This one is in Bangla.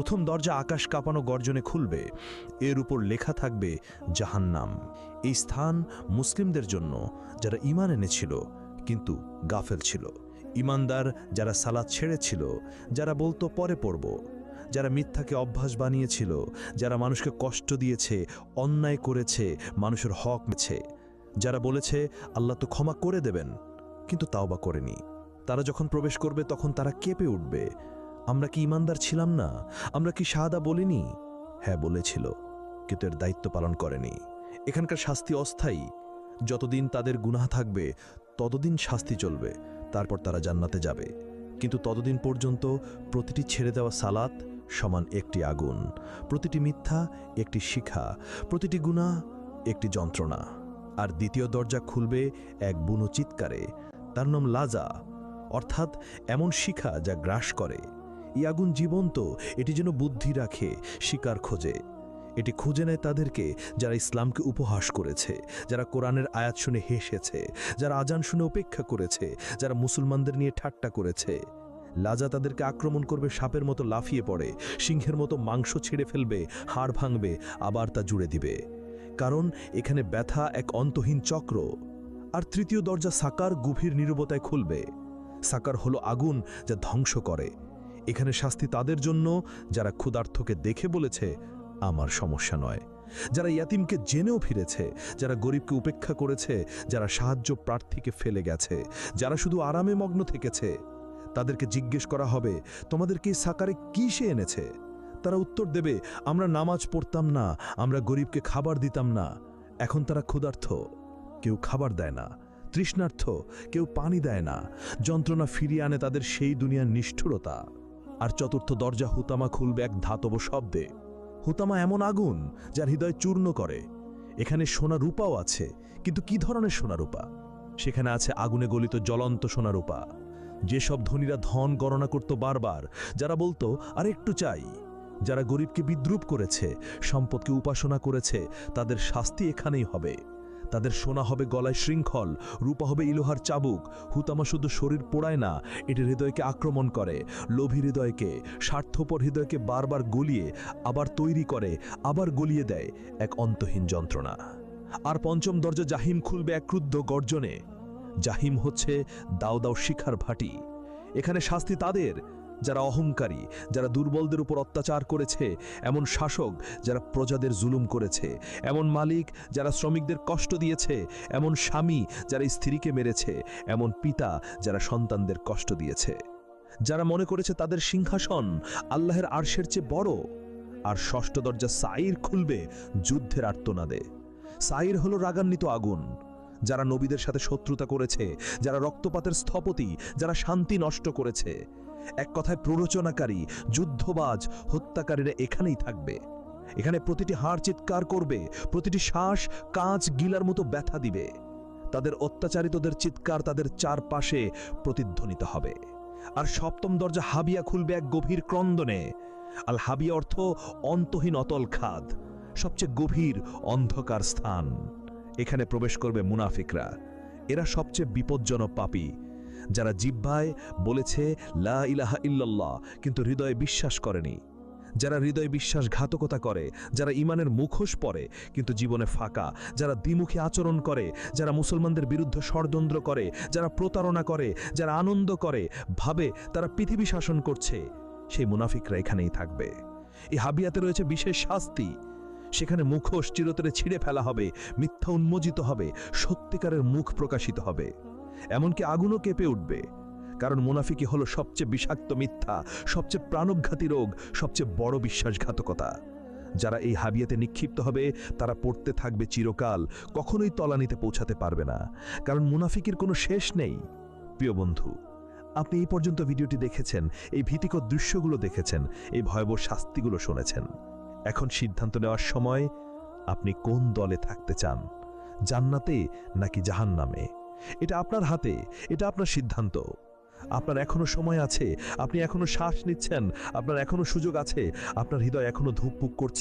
প্রথম দরজা আকাশ কাঁপানো গর্জনে খুলবে। এর উপর লেখা থাকবে, জাহান্নাম। এই স্থান মুসলিমদের জন্য, যারা ইমান এনেছিল, কিন্তু গাফেল ছিল। ইমানদার যারা সালাদ ছেড়েছিল, যারা বলতো পরে পড়ব। যারা মিথ্যাকে অভ্যাস বানিয়েছিল, যারা মানুষকে কষ্ট দিয়েছে, অন্যায় করেছে, মানুষের হক মেছে যারা বলেছে, আল্লাহ তো ক্ষমা করে দেবেন, কিন্তু তাও বা করেনি। তারা যখন প্রবেশ করবে, তখন তারা কেঁপে উঠবে। আমরা কি ইমানদার ছিলাম না? আমরা কি শাহাদা বলিনি? হ্যাঁ বলেছিল, কিন্তু এর দায়িত্ব পালন করেনি। এখানকার শাস্তি অস্থায়ী। যতদিন তাদের গুনাহ থাকবে, ততদিন শাস্তি চলবে। তারপর তারা জান্নাতে যাবে। কিন্তু ততদিন পর্যন্ত প্রতিটি ছেড়ে দেওয়া সালাত সমান একটি আগুন, প্রতিটি মিথ্যা একটি শিখা, প্রতিটি গুণা একটি যন্ত্রণা। আর দ্বিতীয় দরজা খুলবে এক বুনো চিৎকারে। তার নাম লাজা, অর্থাৎ এমন শিখা যা গ্রাস করে। এই আগুন জীবন্ত, এটি যেন বুদ্ধি রাখে, শিকার খোঁজে। এটি খুঁজে নেয় তাদেরকে যারা ইসলামকে উপহাস করেছে, যারা কোরআনের আয়াত শুনে হেসেছে, যারা আজান শুনে উপেক্ষা করেছে, যারা মুসলমানদের নিয়ে ঠাট্টা করেছে। লাজা তাদেরকে আক্রমণ করবে, সাপের মতো লাফিয়ে পড়ে, সিংহের মতো মাংস ছিঁড়ে ফেলবে, হাড় ভাঙবে, আবার তা জুড়ে দিবে। কারণ এখানে ব্যথা এক অন্তহীন চক্র, আর তৃতীয় দরজা সাকার গভীর নীরবতায় খুলবে। সাকার হলো আগুন যা ধ্বংস করে। এখানে শাস্তি তাদের জন্য, যারা ক্ষুধার্থকে দেখে বলেছে, আমার সমস্যা নয়। যারা ইয়াতিমকে জেনেও ফিরেছে, যারা গরিবকে উপেক্ষা করেছে, যারা সাহায্য প্রার্থীকে ফেলে গেছে, যারা শুধু আরামে মগ্ন থেকেছে, তাদেরকে জিজ্ঞেস করা হবে তোমাদেরকে সাকারে কি সে এনেছে? তারা উত্তর দেবে, আমরা নামাজ পড়তাম না, আমরা গরিবকে খাবার দিতাম না, এখন তারা ক্ষুধার্থ কেউ খাবার দেয় না তৃষ্ণার্থ কেউ পানি দেয় না, যন্ত্রণা ফিরিয়ে আনে তাদের সেই দুনিয়ার নিষ্ঠুরতা। আর চতুর্থ দরজা হুতামা খুলবে এক ধাতব শব্দে। হুতামা এমন আগুন যার হৃদয় চূর্ণ করে। এখানে সোনা রূপাও আছে, কিন্তু কি ধরনের সোনা রূপা সেখানে আছে আগুনে গলিত জ্বলন্ত সোনা রূপা যেসব ধনীরা ধন গণনা করত বারবার, যারা বলতো, আর একটু চাই। যারা গরিবকে বিদ্রুপ করেছে, সম্পদকে উপাসনা করেছে, তাদের শাস্তি এখানেই হবে। তাদের সোনা হবে গলায় শৃঙ্খল, রূপা হবে ইলোহার চাবুক, হুতামা শুধু শরীর পোড়ায় না, এটি হৃদয়কে আক্রমণ করে। লোভী হৃদয়কে, স্বার্থপর হৃদয়কে বারবার গলিয়ে, আবার তৈরি করে, আবার গলিয়ে দেয় এক অন্তহীন যন্ত্রণা। আর পঞ্চম দরজা জাহিম খুলবে এক ক্রুদ্ধ গর্জনে। জাহিম হচ্ছে দাও দাও শিখার ভাটি। এখানে শাস্তি তাদের যারা অহংকারী, যারা দুর্বলদের উপর অত্যাচার করেছে, এমন শাসক যারা প্রজাদের জুলুম করেছে, এমন মালিক যারা শ্রমিকদের কষ্ট দিয়েছে, এমন স্বামী যারা স্ত্রীকে মেরেছে, এমন পিতা যারা সন্তানদের কষ্ট দিয়েছে। যারা মনে করেছে তাদের সিংহাসন আল্লাহের আরশের চেয়ে বড়, আর ষষ্ঠ দরজা সাইর খুলবে যুদ্ধের আর্তনাদে। সাইর হলো রাগান্বিত আগুন। যারা নবীদের সাথে শত্রুতা করেছে, যারা রক্তপাতের স্থপতি, যারা শান্তি নষ্ট করেছে এক কথায় প্ররোচনাকারী, যুদ্ধবাজ, হত্যাকারীরা এখানেই থাকবে। এখানে প্রতিটি হাড় চিৎকার করবে, প্রতিটি শ্বাস, কাঁচ, গিলার মতো ব্যথা দিবে। তাদের অত্যাচারিতদের চিৎকার তাদের চারপাশে প্রতিধ্বনিত হবে। আর সপ্তম দরজা হাবিয়া খুলবে এক গভীর ক্রন্দনে। আল হাবিয়া অর্থ অন্তহীন অতল খাদ, সবচেয়ে গভীর অন্ধকার স্থান। এখানে প্রবেশ করবে মুনাফিকরা। এরা সবচেয়ে বিপজ্জনক পাপী। যারা জিব্বায় বলেছে, লা ইলাহা ইল্লাল্লাহ কিন্তু হৃদয়ে বিশ্বাস করেনি। যারা হৃদয় বিশ্বাসঘাতকতা করে, যারা ইমানের মুখোশ পরে, কিন্তু জীবনে ফাঁকা। যারা দ্বিমুখী আচরণ করে, যারা মুসলমানদের বিরুদ্ধে ষড়যন্ত্র করে, যারা প্রতারণা করে, যারা আনন্দ করে, ভাবে তারা পৃথিবী শাসন করছে, সেই মুনাফিকরা এখানেই থাকবে। এই হাবিয়াতে রয়েছে বিশেষ শাস্তি। সেখানে মুখোশ চিরতরে ছিঁড়ে ফেলা হবে, মিথ্যা উন্মোচিত হবে, সত্যিকারের মুখ প্রকাশিত হবে। এমনকি আগুনও কেঁপে উঠবে। কারণ মুনাফিকি হলো সবচেয়ে বিষাক্ত মিথ্যা, সবচেয়ে প্রাণঘাতী রোগ, সবচেয়ে বড় বিশ্বাসঘাতকতা। যারা এই হাবিয়াতে নিক্ষিপ্ত হবে, তারা পড়তে থাকবে চিরকাল, কখনোই তলানিতে পৌঁছাতে পারবে না। কারণ মুনাফিকির কোনো শেষ নেই। প্রিয় বন্ধু, আপনি এই পর্যন্ত ভিডিওটি দেখেছেন, এই ভীতিকর দৃশ্যগুলো দেখেছেন, এই ভয়াবহ শাস্তিগুলো শুনেছেন। এখন সিদ্ধান্ত নেওয়ার সময় আপনি কোন দলে থাকতে চান, জান্নাতে নাকি জাহান্নামে? এটা আপনার হাতে, এটা আপনার সিদ্ধান্ত। আপনার এখনও সময় আছে, আপনি এখনও শ্বাস নিচ্ছেন, আপনার এখনও সুযোগ আছে, আপনার হৃদয় এখনও ধুকপুক করছে।